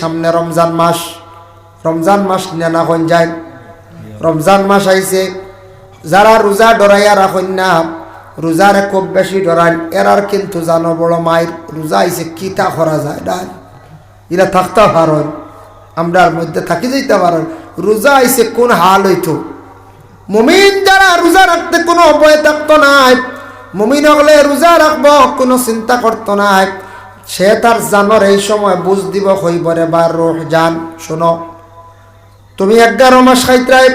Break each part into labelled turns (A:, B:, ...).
A: সামনে রমজান মাস। রমজান মাস নেনা হন যায়। রমজান মাস আইছে, যারা রোজা ডরাইয়া রাখেন না, রোজারে খুব বেশি ডরান এরার কিন্তু জানো বড় মায়ের রোজা আইছে কিতা করা যায়? না এরা থাকতে পারেন আমরার মধ্যে থাকি যাইতে পারেন রোজা আইছে কোন হাল হইতো? মুমিন যারা রোজা রাখতে কোনো অভয় থাকতো নাই, মুমিন হলে রোজা রাখব কোনো চিন্তা করতো নাই। সে তার জানর এই সময় বুঝ দিব হইবরে বা রোহ জান, শোনো। তুমি এগারো মাস খাইত্রাই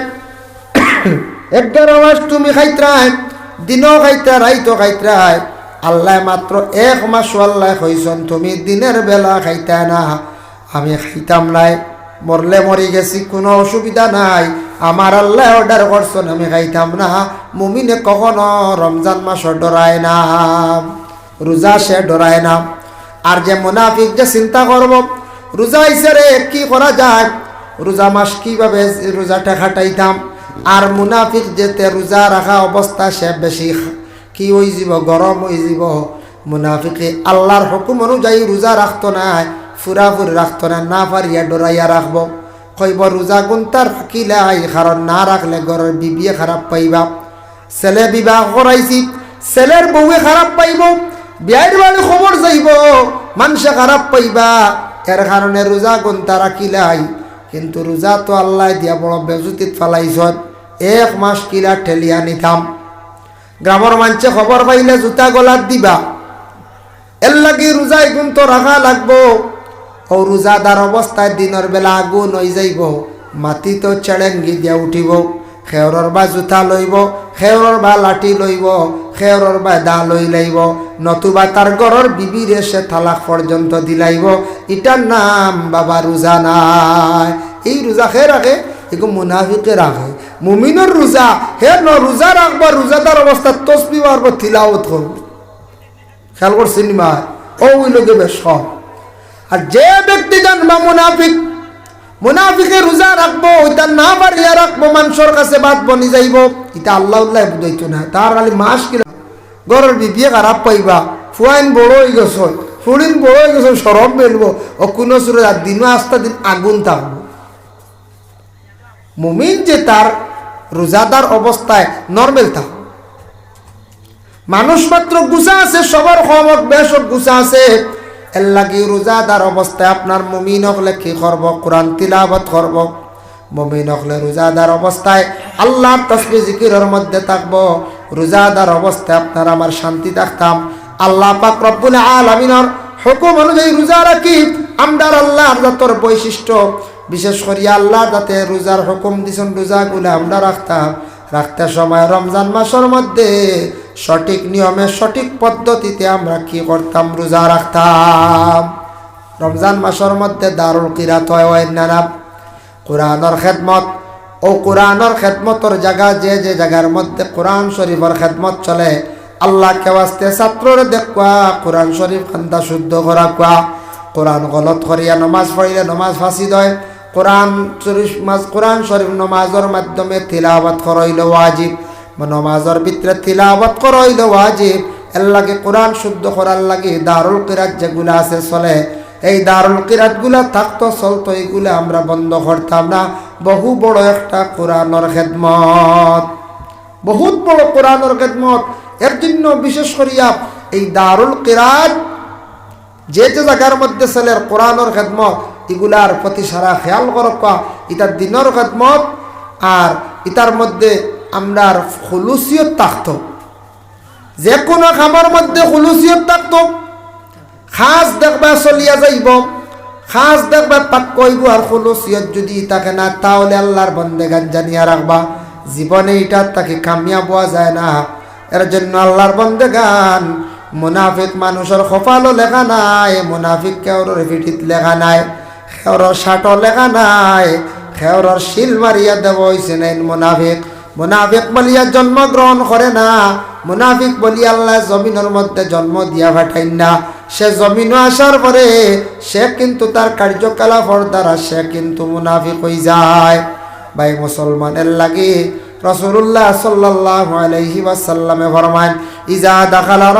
A: এগারো মাস তুমি খাইত্রাই দিনও খাইতে রাইতো খাইত্রাই আল্লাহ মাত্র এক মাস আল্লাহ হইছন তুমি দিনের বেলা খাইতে না। আমি খাইতাম নাই মরলে মরি গেছি, কোনো অসুবিধা নাই। আমার আল্লাহ অর্ডার করছেন আমি খাইতাম না। মুমিনে কখনো রমজান মাস ডরায় না রোজা সে ডরায় না। আর যে মুনাফিক যে চিন্তা করব, রোজা আইসে রে, কি করা যায়? রোজা মাস কীভাবে রোজাটা খাটাইতাম আর মুনাফিক যেতে রোজা রাখা অবস্থা সে বেশি কি হয়ে যাব গরম হয়ে যাব মুনাফিকে আল্লাহর হুকুম অনুযায়ী রোজা রাখতো না, ফুরাফুরি রাখতো না না পারিয়া ডরাইয়া রাখব। কইব, রোজা গুন্তার ফাঁকিলাই কারণ না রাখলে ঘরের বিবিয়ে খারাপ পাইবা। ছেলে বিবাহ করাইছি, ছেলের বউয়ে খারাপ পাইব বিয়ার বাড়ি খবর যাইব। মানুষে খারাপ পাইবা। এর কারণে রোজা গুন্তা রাখিলাই। কিন্তু রোজা তো আল্লাহ দিয়া বড় বেজুতিত ফালাইছ এক মাস কিলা ঠেলিয়া নিতাম গ্রামের মানুষে খবর পাইলে জুতা গলাত দিবা। এর লাগি রোজাই গুণ তো রাখা লাগবো। ও রোজাদার অবস্থায় দিনের বেলা আগুন হয়ে যাইব। মাটি তো চেড়েঙ্গি দিয়া উঠিব। খেয়রর বা জোতা লইব। খেয়রর বা লাঠি লইব। খেয়রর বা দা লই লাইব নতুবা তার ঘরের বিবিরে সে থালাক পর্যন্ত দিলাইব ইটার নাম বাবা রোজা নাই। এই রোজা খে রাখে এগো মুনাফিকে রাখে মুমিনের রোজা হে ন রোজা রাখব রোজাদার অবস্থা তসবি মারবো তিলাওত করব খেয়াল করছেন মা? ও ওই লোকে বেশ সব আর যে ব্যক্তি জানবা মুনাফিক, মুনাফিকে রোজা রাখব ওইটা না পারিয়া রাখব মানুষের কাছে বাদ বনি যাইব। এটা আল্লাহ উল্লাহ বুঝাইতো না। তার খালি মাস ঘরের বিবিয়ে খারাপ পাইবা। ফুয়াইন বড় হয়ে গেছ ফুড়িন বড় হয়ে গেছ সরব মেলব ও কোনো সুরে আর দিনও আস্তা দিন আগুন থাকব মুমিন যে তার রোজাদার অবস্থায় নর্মেল থাক মানুষ মাত্র গুছা আছে সবার খবর বেশ গুছা আছে। এর লাগি রোজাদার অবস্থায় আপনার মমিন হকলে কি করব কোরআন তিলাবত করব মমিন হকলে রোজাদার অবস্থায় আল্লাহর তসবি জিকিরের মধ্যে থাকব রোজাদার অবস্থায় আপনার আমার শান্তি থাকতাম আল্লাহ পাক রব্বুল আলামিনের হুকুম অনুযায়ী রোজা রাখি। আমদার আল্লাহর যতর বৈশিষ্ট্য, বিশেষ করে আল্লাহ যাতে রোজার হুকুম দিছেন রোজাগুলো আমরা রাখতাম। রাখতে সময় রমজান মাসের মধ্যে সঠিক নিয়মে, সঠিক পদ্ধতিতে আমরা কি করতাম? রোজা রাখতাম। রমজান মাসের মধ্যে দারুল কিরাত হয় অন্যান্য কোরআনর খেদমত ও কোরআনর খেদমতর জায়গা, যে যে জায়গার মধ্যে কোরআন শরীফের খেদমত চলে আল্লাহ কেওয়াস্তে ছাত্ররে দেখুয়া, কোরআন শরীফ খান্দা শুদ্ধ করা কোয়া। কোরআন গলত করিয়া নমাজ পড়িলে নমাজ ফাঁসি দেয়। কোরআন শরীফ কোরআন শরীফ নমাজের মাধ্যমে তিলাওয়াত করাইল ওয়াজিব। নমাজের ভিতরে তিলাওয়াত করাইল ওয়াজিব। এর লাগে কোরআন শুদ্ধ করার লাগে দারুল কিরাত যেগুলো আছে চলে। এই দারুল কিরাতগুলা থাকতো, চলতো এইগুলো আমরা বন্ধ করতাম না। বহু বড় একটা কোরআনর খেদমত। বহুত বড় কোরআনর খেদমত। এর জন্য বিশেষ করিয়া এই দারুল কিরাত, যে যে জায়গার মধ্যে ছেলের কোরআনর খেদমত, এগুলার প্রতি সারা খেয়াল করকা ইটার দিনের খেদমত আর ইটার মধ্যে আমরা খুলুসিয়ত থাকতো। যে কোনো খামার মধ্যে খুলুসিয়ত থাকতো। খাস দেখবা চলিয়া যাইব। খাস দেখবা পাক কইব আর খুলুসিয়ত যদি তাকে না, তাহলে আল্লাহর বন্দেগান জানিয়া রাখবা। জীবনে এটা তাকে কামিয়া পাওয়া যায় না। এর জন্য আল্লাহর বন্দেগান, মুনাফিক মানুষের কপালও লেখা নাই, মুনাফিক কেউর পিঠিত লেখা নাই, খেওরর শাটও লেখা নাই, খেওরর শিল মারিয়া দেব হয়েছে নাইন মুনাফিক। মুনাফিক বলিয়া জন্মগ্রহণ করে না, মুনাফিক বলি আল্লাহ জমিনের মধ্যে জন্ম দিয়া পাঠাইন না। সে জমিন আসার পরে সে কিন্তু তার কার্যকলাপর দ্বারা সে কিন্তু মুনাফিক হয়ে যায়। ভাই, মুসলমানের লাগে রসুল্লাহ সাল্লাহ আলাইহি ওয়াসাল্লামে ফরমান ইজা দাখালা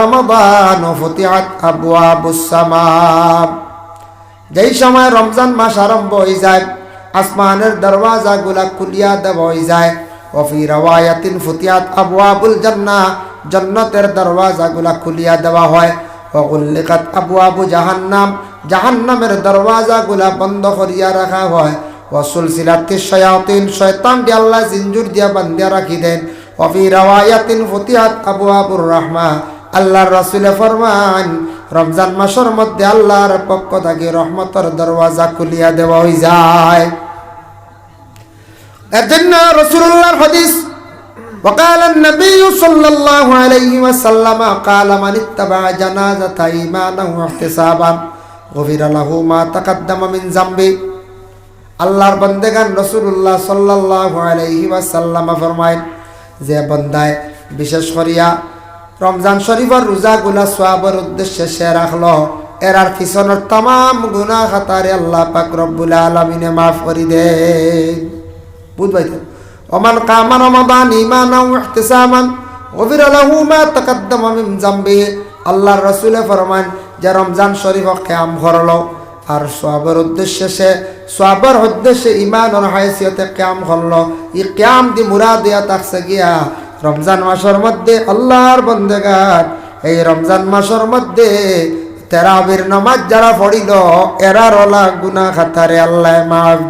A: সামা যেই সময় রমজান মাস আরম্ভ হয়ে যায়, আসমানের দরওয়াজা গুলা খুলিয়া দেওয়া হয়ে যায়। অফি রওয়ায়াতিন ফুতিয়াত আবওয়াবুল জান্নাহ, জান্নাতের দরওয়াজা গুলা খুলিয়া দেওয়া হয়। অগুল্লিকাত আবু আবু জাহান্নাম। জাহান্নামের দরওয়াজা গুলা বন্ধ করিয়া রাখা হয়। ওসুল সিলাতি শয়াতিন, শয়তান দিয়ে আল্লাহ জিঞ্জুর দিয়া বান্দিয়া রাখি দেন। অফি রওয়ায়াতিন ফুতিয়াত আবু আবুর রহমা। আল্লাহর রাসুলে ফরমান, রমজান মাসের মধ্যে আল্লাহর পক্ষ থেকে রহমতের দরওয়াজা খুলিয়া দেওয়া হয়ে যায়। এর জন্য রসুল্লাহর হাদিস وقال النبي صلى الله عليه وسلم قال من اتبع جنازة إيمانا واحتسابا غفر له ما تقدم من ذنبه আল্লাহর বন্দেগান রসুল্লাহ সাল্লাহ আলাইহি ওয়াসাল্লাম ফরমায় যে বন্দায় বিশেষ করিয়া রমজান শরীফের রোজাগুলা সোয়াবের উদ্দেশ্যে সে রাখলো এরার পিছনের তাম গুনা খাতারে আল্লাহ পাক রব্বুল আলমিনে মাফ করি দে বুঝবাইতেন ওমান কামান রমাদান ইমানা ইহতিসামান গফির লাহু মা তাকাদ্দামা মিন জামবি আল্লাহর রাসূলে ফরমান, যে রমজান শরীফ কিয়াম করল আর সোয়াবের উদ্দেশ্যে সে, সোয়াবের উদ্দেশ্যে ইমান আর হাইসিয়তে কিয়াম করল ই কিয়াম দি মুরাদ দিয়া তাকছে গিয়া রমজান মাসের মধ্যে আল্লাহর বন্দেগান এই রমজান মাসের মধ্যে তেরাবির নমাজ যারা পড়িল, এরার ওলা গুনা খাতারে আল্লাহ মাফ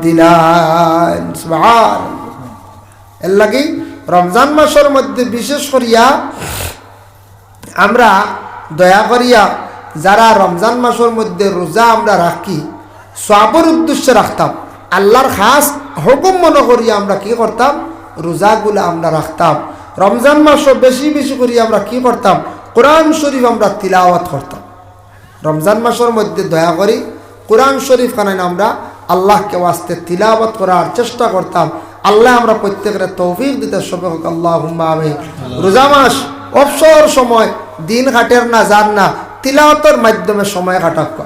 A: সুবহানাল্লাহ। এর লাগি রমজান মাসের মধ্যে বিশেষ করিয়া আমরা দয়া করিয়া যারা রমজান মাসের মধ্যে রোজা আমরা রাখি সবর উদ্দেশ্যে রাখতাম। আল্লাহর খাস হুকুম মনে করিয়া আমরা কি করতাম? রোজাগুলো আমরা রাখতাম। রমজান মাসও বেশি বেশি করিয়া আমরা কি করতাম? কোরআন শরীফ আমরা তিলাওয়াত করতাম। রমজান মাসের মধ্যে দয়া করি, কোরআন শরীফ খানায় আমরা আল্লাহকে ওয়াস্তে তিলাওয়াত করার চেষ্টা করতাম। আল্লাহ আমরা প্রত্যেকের তৌফিক দিতে সবে হোক আল্লাহ আমি রোজা মাস, অবসর সময়, দিন কাটের না যান না, তিলাওয়াতের মাধ্যমে সময় কাটাক।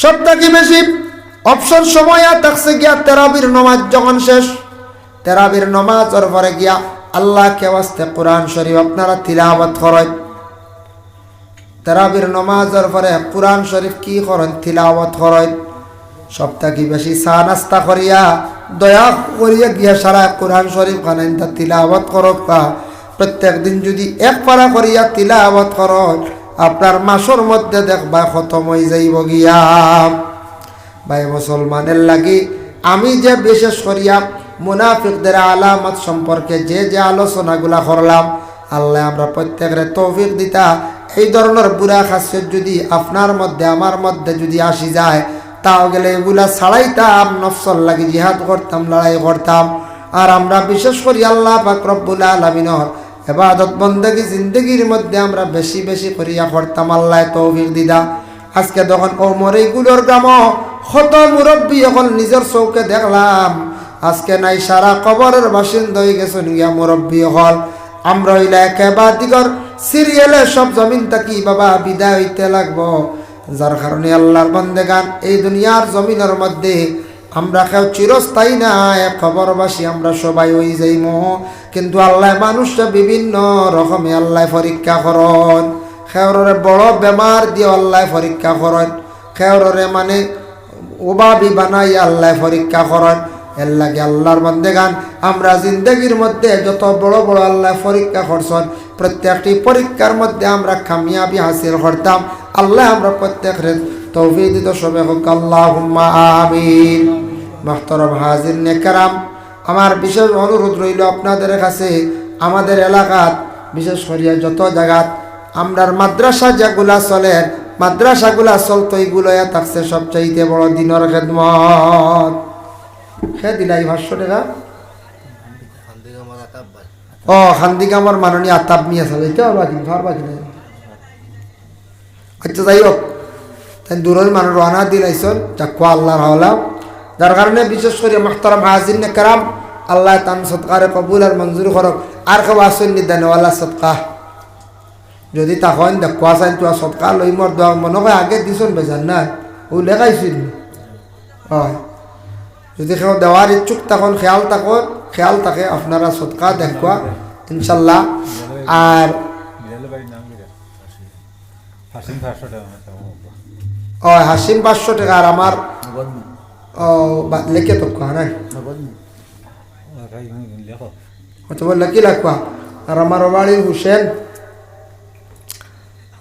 A: সব থাকি বেশি, অবসর সময় থাকছে গিয়া তেরাবির নমাজ যখন শেষ, তেরাবির নমাজের পরে গিয়া আল্লাহকে ওয়াস্তে কোরআন শরীফ আপনারা তিলাওয়াত করেন। তেরাবির নমাজের পরে কোরআন শরীফ কি করেন? তিলাওয়াত করেন। সপ্তাহে বেশি চা নাস্তা করিয়া দয়া করিয়া গিয়া সারা কোরআন শরীফ খানাইন তা তিলাওয়াত করক বা। প্রত্যেক দিন যদি এক পারা করিয়া তিলাওয়াত করক, আপনার মাসের মধ্যে দেখবা খতম হয়ে যাইব গিয়া। ভাই মুসলমানের লাগি আমি যে বিশেষ করিয়া মুনাফিকদের আলামত সম্পর্কে যে যে আলোচনাগুলা করলাম, আল্লাহ আমরা প্রত্যেকের তৌফিক দিতা। এই ধরনের বুড়া খাসিয়ত যদি আপনার মধ্যে, আমার মধ্যে যদি আসি যায় তাও গেলে এগুলা ছাড়াইতাম নফসল লাগে জিহাদ করতাম, লড়াই করতাম। আর আমরা বিশেষ করি আল্লাহ পাক রব্বুল আলমিনর এবাদত, বন্দগি জিন্দগির মধ্যে আমরা বেশি বেশি করিয়া করতাম আল্লাহ তৌফিক দিদা। আজকে তখন ও মরেগুলোর গ্রাম, কত মুরব্বী এখন নিজের চৌকে দেখলাম। আজকে নাই, সারা কবরের বাসিন্দা হয়ে গেছেন গিয়া মুরব্বী হল। আমরা হইলে একেবারে দিগর সিরিয়ালে সব জমিন থাকি বাবা বিদায় হইতে লাগবো। যার কারণে আল্লাহর বন্দেগান এই দুনিয়ার জমিনের মধ্যে আমরা কেউ চিরস্থায়ী না খবরবাসী আমরা সবাই ওই যাইম কিন্তু আল্লাহ মানুষটা বিভিন্ন রকমে আল্লাহ পরীক্ষা করন। খেওরে বড় বেমার দিয়ে আল্লাহ পরীক্ষা করেন। খেওরে মানে ওবাবি বানাই আল্লাহ পরীক্ষা করেন। এর লাগে আল্লাহর বন্দেগান। আমরা জিন্দগির মধ্যে যত বড় বড় আল্লাহ পরীক্ষা করছেন, প্রত্যেকটি পরীক্ষার মধ্যে আমরা কামিয়াবি হাসিল করতাম। আল্লাহ আমরা প্রত্যেকের তৌফিক দিত সবে হোক। আল্লাহ আমিন। মাহতরম হাজির নেকারাম আমার বিশেষ অনুরোধ রইল আপনাদের কাছে আমাদের এলাকাত বিশেষ করিয়া যত জায়গাত আমরার মাদ্রাসা যেগুলা চলে মাদ্রাসাগুলা চলতো এইগুলো থাকছে সবচাইতে বড় দিনের খেদমত। সে দিলাই ভাষ্য টাকা। ও খান্দিকামর মাননীয় নিয়ে আছে এটা আর বাকি আচ্ছা যাই হোক তাই দূরের মানুষ রানা দিলাইছন চাকুয়া আল্লাহর হাওলা। যার কারণে বিশেষ করে মাহতারাম হাজিন কারাম, আল্লাহ তান সৎকারে কবুল আর মঞ্জুর করক। আর কেউ আসেন নি দানেওয়ালা সৎকা। যদি তখন দেখুয়া চাই তো সৎকা লই মর দোয়া মনে হয় আগে দিছন বেজান না ও লেখাইছিল হয়। যদি কেউ দেওয়ার ইচ্ছুক তখন খেয়াল থাকুন, খেয়াল থাকে, আপনারা সৎকা দেখুয়া ইনশাল্লাহ। আর
B: বিড়ালের বাড়ির নাম কি রে? হাসিম ফাঁসশো টাকা আমার তেমন হতো।
A: ও হাসিম পাঁচশো টাকা আর আমার ও বা- লিখে তো কোয়া নাই।
B: রাই লেখো।
A: লাগবা আর আমার বাড়ির হুসেন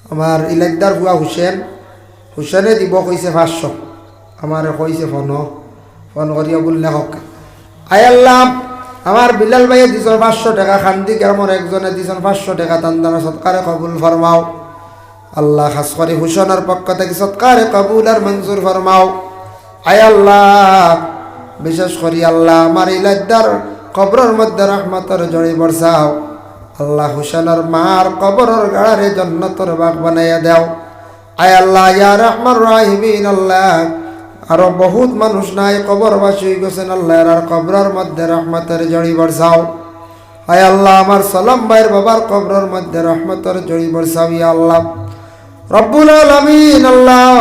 A: আমার ইলেকদার বুয়া হুসেন হুসেনে দিব কইছে পাঁচশো। আমার কইছে ফোন ফোন করিয়া বললে হক আয়াল্লাহ আমার বিলাল ভাইয়ে দিছন পাঁচশো টাকা খান্দি কেমন একজনে দিছন পাঁচশো টাকা তান্দানা সৎকারে কবুল ফরমাও আল্লাহ খাস করে হুসনের পক্ষ থেকে সৎকারে কবুল আর মঞ্জুর ফরমাও। আয় আল্লাহ, বিশেষ করি আল্লাহ, আমার ইলাদ্দার কবরের মধ্যে রহমতর জড়ি বর্ষাও। আল্লাহ হুসেনের মার কবরের গাড়ারে জন্নতর বাগ বানাইয়া দেও। আয় আল্লাহ, ইয়া রহমান রাহিমিন, আল্লাহ। আরও বহুত মানুষ নাই কবরবাসী গেছেন আল্লাহ, আর কবরের মধ্যে রহমতের জড়ি বর্ষাও। আয় আল্লাহ, আমার সালাম ভাইয়ের বাবার কবরের মধ্যে রহমতের জড়ি বর্ষাও, ইয়া আল্লাহ। রব্বুল আলামিন, আল্লাহ।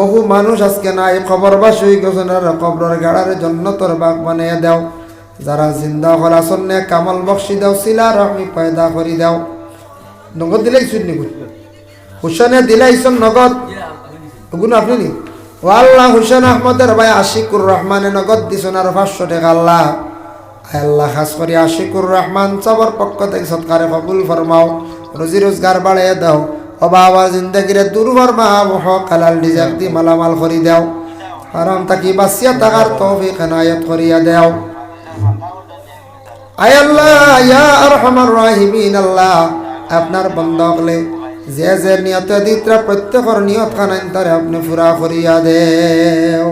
A: বহু মানুষ আজকে নাই, খবর বা শুই গেছেন আর কবরের গাড়ারে জন্নতর বাগ বানিয়ে দাও। যারা জিন্দা হল আসন্নে কামল বক্সি দাও, শিলা রহমি পয়দা করি দাও। নগদ দিলাই শুনি হুসেনে দিলাইছন নগদ। ওগুলো আপনি ও আল্লাহ, হুসেন আহমদের ভাই আশিকুর রহমানে নগদ দিছেন আর পাঁচশো আল্লাহ। আল্লাহ, খাস করে আশিকুর রহমান, সবর পক্ষ থেকে সৎকারে কবুল ফরমাও। রুজি রোজগার বাড়াইয়া দাও। অবাবার জিন্দগিরে দূর ফরমাও হক হালাল রিজাক দি মালামাল করি দেও। হারাম তাকি বাসিয়া তাকার তৌফিক এনায়ত করিয়া দেও। আয় আল্লাহ ইয়া আরহামার রাহিমিন আল্লাহ আপনার বন্ধ হলে যে যে নিয়ত দিত্রা প্রত্যেকর নিয়ত খানাইন তারে আপনি পুরা করিয়া দেও।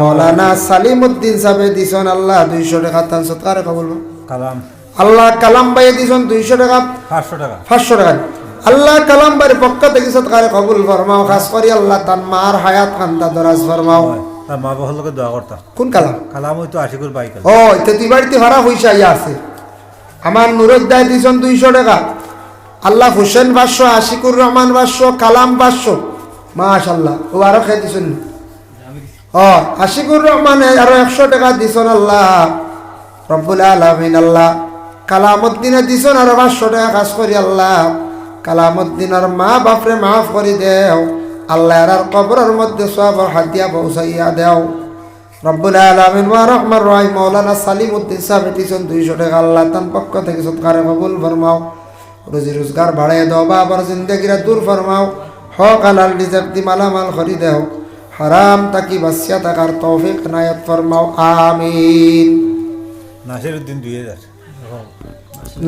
A: মৌলানা সালিম উদ্দিন সাহেব দিছন আল্লাহ দুইশো টাকা তান সৎকারে কবল।
B: কালাম।
A: আল্লাহ কালাম ভাই দিছন দুইশো টাকা।
B: পাঁচশো টাকা।
A: পাঁচশো টাকা। আল্লাহ কালাম ভাইয়ের পক্ষ থেকে সৎকারে কবুল ফরমাও খাস করি আল্লাহ তান মার হায়াত খান্তা দরাজ ফরমাও।
B: তার মা বাবার লোকে দোয়া করতাম।
A: কোন কালাম?
B: কালাম হয়তো আশিকুর বাইক
A: ও এটা তুই বাড়িতে ভাড়া পয়সা ইয়া আছে। আমার নুরুদ্দায় দিছন দুইশো টাকা। আল্লাহ হুসেন পাঁচশো আশিকুর রহমান পাঁচশো কালাম পাঁচশো। মাশাল্লাহ ও আরও খেয়ে দিছন ও আশিকুর রহমান আরও একশো টাকা দিছন আল্লাহ। রব্বুল আলমিন আল্লাহ কালামুদ্দিনে দিছন আরও পাঁচশো টাকা কাজ করি আল্লাহ। কালামুদ্দিনের মা বাপরে মাফ করি দেও। আল্লাহ আর কবরের মধ্যে সব হাতিয়া পৌঁছাইয়া দেও। রব্বুল আলামিন ওয়া রহমান রহিম। মাওলানা সালিম উদ্দিন সাহেব দিছেন দুইশো টাকা আল্লাহ তান পক্ষ থেকে সৎকারে কবুল ফরমাও। রুজি রোজগার বাড়াইয়া দাও বা আবার জিন্দগিরা দূর ফরমাও। হক আলাল রিজাক দি মালামাল খরি দেও। হারাম তাকি বাসিয়া থাকার তৌফিক নায়াত ফরমাও। আমিন।
B: নাসির উদ্দিন দুই হাজার।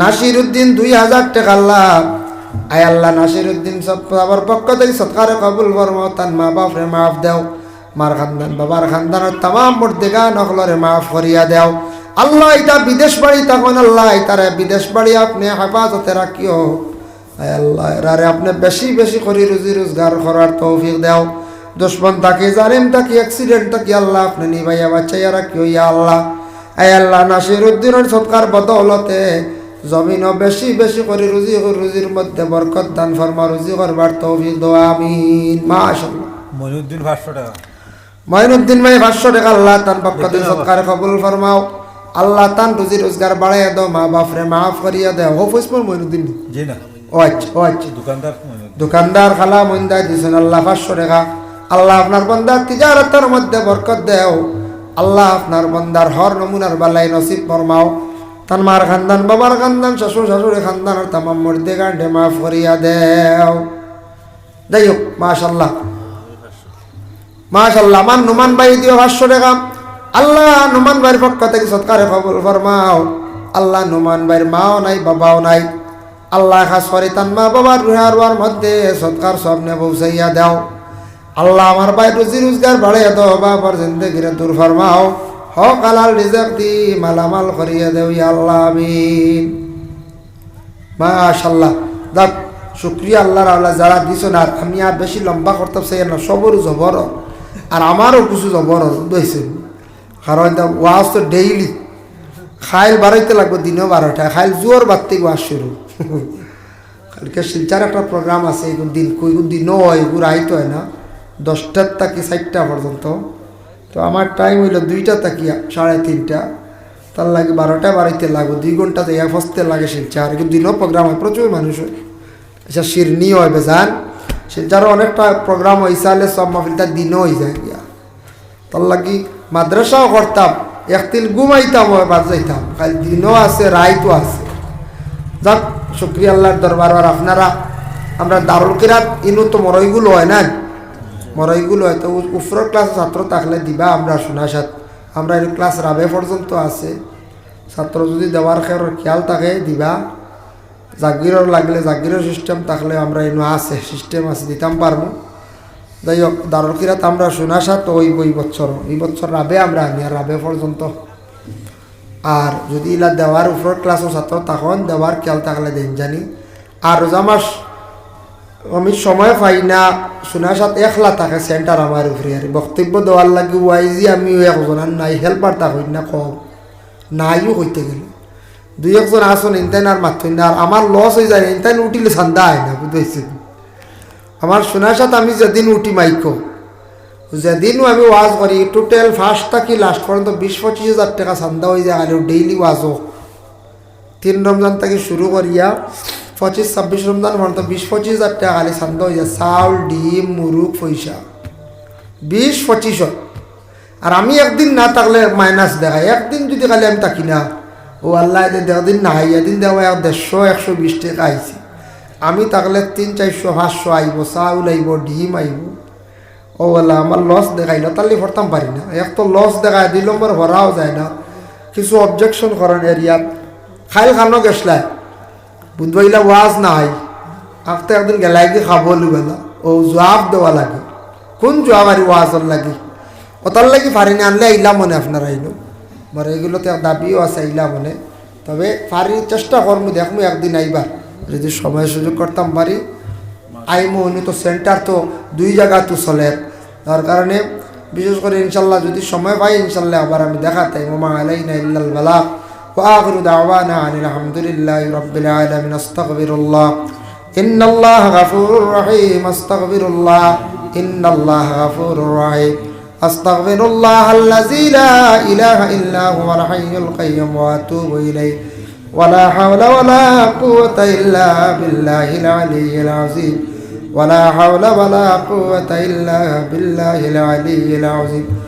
A: নাসির উদ্দিন দুই হাজার টাকা আল্লাহ। আয় আল্লাহ নাসির উদ্দিন সব পক্ষ থেকে সৎকারে কবুল ফরমাও তান মা বাপরে মাফ দেও। মার খানদান, বাবার খানদানের তামাম মর্দিগা নকলরে মাফ করিয়া দেও। আল্লাহ এটা বিদেশ বাড়ি তখন আল্লাহ তারে বিদেশ বাড়ি আপনি হেফাজতে রাখিও। আয় আল্লাহ, এরারে আপনি বেশি বেশি করে রুজি রোজগার করার তৌফিক দেও। দুশ্মন তাকে জানেন তাকে অ্যাক্সিডেন্ট তাকে আল্লাহ আপনি নিভাইয়া বাচ্চাইয়া রাখিও ইয়া আল্লাহ। আয় আল্লাহ নাসির উদ্দিনের সৎকার বদৌলতে জমিনও বেশি বেশি করে রুজি রুজির মধ্যে বরকত দান ফরমা রুজি করবার তৌফিক দোয়া আমিন। মাশাআল্লাহ।
B: মনিউদ্দিন পাঁচশো টাকা।
A: মঈনুদ্দিন ভাই পাঁচশো টাকা আল্লাহ তান পক্ষ থেকে সৎকার কবুল ফরমাও। আল্লাহ তান রুজি রোজগার বাড়াইয়া দাও মা বাপরে মাফ করিয়া দেও। হো ফুসপুর মঈনুদ্দিন
B: জি না।
A: ও আচ্ছা ও আচ্ছা।
B: দোকানদার
A: দোকানদার খালা মইন্দা দিয়েছেন আল্লাহ পাঁচশো টাকা। আল্লাহ আপনার বন্দার তিজারতের মধ্যে বরকত দেও। আল্লাহ আপনার বন্দার হর নমুনার বালাই নসিব ফরমাও। তান মার খানদান, বাবার খানদান, শ্বশুর শাশুড়ি খানদানের তামাম মর্দে গান্ডে মাফ করিয়া দেও। যাই হোক মাশাল্লাহ মাশাল্লাহ আমার নুমান ভাই দিও পাঁচশো টাকা। আল্লাহ নুমান ভাইয়ের পক্ষ থেকে সৎকারে কবুল ফরমাও। আল্লাহ নুমান ভাইয়ের মাও নাই, বাবাও নাই। আল্লাহ খাস করে তান মা বাবার রুহার মধ্যে সৎকার স্বপ্নে পৌঁছাইয়া দাও। আল্লাহ আমার ভাই রুজি রোজগার বাড়াইয়া দাও, বাবার জিন্দগিরে দূর ফরমাও। হক আলাল রিজাক দি, মালামাল করিয়া দেও আল্লাহ, আমিন। মাশাল্লাহ দেখ শুক্রিয়া আল্লাহর আল্লাহ যারা দিছ না আমি আর বেশি লম্বা করতে চাই না সবরও জবর আর আমারও কিছু জবর দইছে কারণ ওয়াজ তো ডেইলি খাইল বাড়াইতে লাগবে, দিনও বারোটা। খাইল জোর বাড়তে ওয়াজ শুরু। কালকে শিলচার একটা প্রোগ্রাম আছে এগুলো দিন দিনও হয় এগুলো আইতে হয় না। দশটার তাকি চারটা পর্যন্ত। তো আমার টাইম হইল দুইটা তাকি সাড়ে তিনটা। তার লাগে বারোটা বাড়াইতে লাগবে, দুই ঘণ্টা এক ফসতে লাগে শিলচার কিন্তু দিনও প্রোগ্রাম হয়, প্রচুর মানুষ হয়। আচ্ছা শিরনি হয় বেজান শিলচারও অনেকটা প্রোগ্রাম হয়েছে হলে সব মাহফিলটা দিনও হয়ে যায় গিয়া। তার লাগি মাদ্রাসাও করতাম, একদিন ঘুমাইতাম এবার যাইতাম। খালি দিনও আছে, রাইতও আছে। যাক, শুক্রিয়া আল্লাহর দরবার। আর আপনারা, আমরা দারুল কিরাত, ইনু তো মরইগুলো হয় না মরইগুলো হয় তো উপর ক্লাস ছাত্র থাকলে দিবা আমরা সাথ আমরা এই ক্লাস রাবে পর্যন্ত আছে। ছাত্র যদি দেওয়ার খেয়ার খেয়াল থাকে, দিবা। জাগিরর লাগলে জাগিরের সিস্টেম থাকলে আমরা এনে আছে সিস্টেম আছে, দিতাম পারব। যাই হোক দারুল কিরাত আমরা সাথ ওই বই বছর এই বছর রাবে আমরা আনি আর রাবে পর্যন্ত আর যদি ইলা দেওয়ার উপর ক্লাসও ছাত্র তখন দেওয়ার খেয়াল থাকলে দেন জানি। আর রোজা মাস আমি সময় পাই না। শোনার সাথে একলা থাকে সেন্টার আমার উপরে আর বক্তব্য দেওয়ার লাগে ওয়াইজি আমি একজন আর নাই হেল্পার তা হই না কম নাইও হইতে গেল। দুই একজন আসুন ইনতাইন আর মাথুন না। আর আমার লস হয়ে যায় ইনতাইন উঠিলে সান্দা হয় না বুঝতে আমার শোনার সাথে আমি যেদিন উঠি মাইকো যেদিনও আমি ওয়াজ করি টোটাল ফার্স্ট থাকি লাস্ট পর্যন্ত বিশ পঁচিশ হাজার টাকা চান্দা হয়ে যায় আর ডেইলি ওয়াজও তিন রমজান থেকে শুরু করিয়া পঁচিশ, ছাব্বিশ রমজান পর্যন্ত বিশ, পঁচিশ হাজার টাকা খালি চান্দা হয়ে যায়। চাউল, ডিম মুরুখ পয়সা। বিশ, পঁচিশ আর আমি একদিন না থাকলে মাইনাস দেখাই একদিন যদি খালি আমি থাকি না, ও আল্লাহ একদিন না হাই এদিন দেওয়া এক দেড়শো, একশো, বিশ টাকা আইছি আমি থাকলে তিন, চারশো, পাঁচশো আইব, চাউল আইব, ডিম আইব। ও আল্লাহ, আমার লস দেখাইল তাহলে ভরতাম পারি না। এক তো লস দেখায়, দুই নম্বর ভরাও যায় না। কিছু অবজেকশন করেন এরিয়াত খাইল খানো বুধবাইলা ওয়াজ নাই। আফতে একদিন গেলাই কি খাব বেলা ও জবাব দেওয়া লাগে। কোন জবাব আর ওয়াজর লাগে? ওতার লাগি ফারিনি আনলে আইলা মনে আপনার আইলো মরে এগুলোতে দাবিও আছে আইলা মনে। তবে ফারি চেষ্টা করব দেখব একদিন আইবার যদি সময় সুযোগ করতাম পারি আইমো তো সেন্টার তো, দুই জায়গা তো চলে। তার কারণে বিশেষ করে ইনশাল্লাহ যদি সময় পাই, ইনশাল্লাহ আবার আমি দেখাতে মোমা আলাইনা ইল্লাল বালা। وآخر دعوانا عن الحمد لله رب العالمين. استغفر الله. إن الله غفور رحيم. استغفر الله. إن الله غفور رحيم. أستغفر الله الذي لا إله إلا هو الحي القيوم وأتوب إليه. ولا حول ولا قوة إلا بالله العلي العظيم. ولا حول ولا قوة إلا بالله العلي العظيم.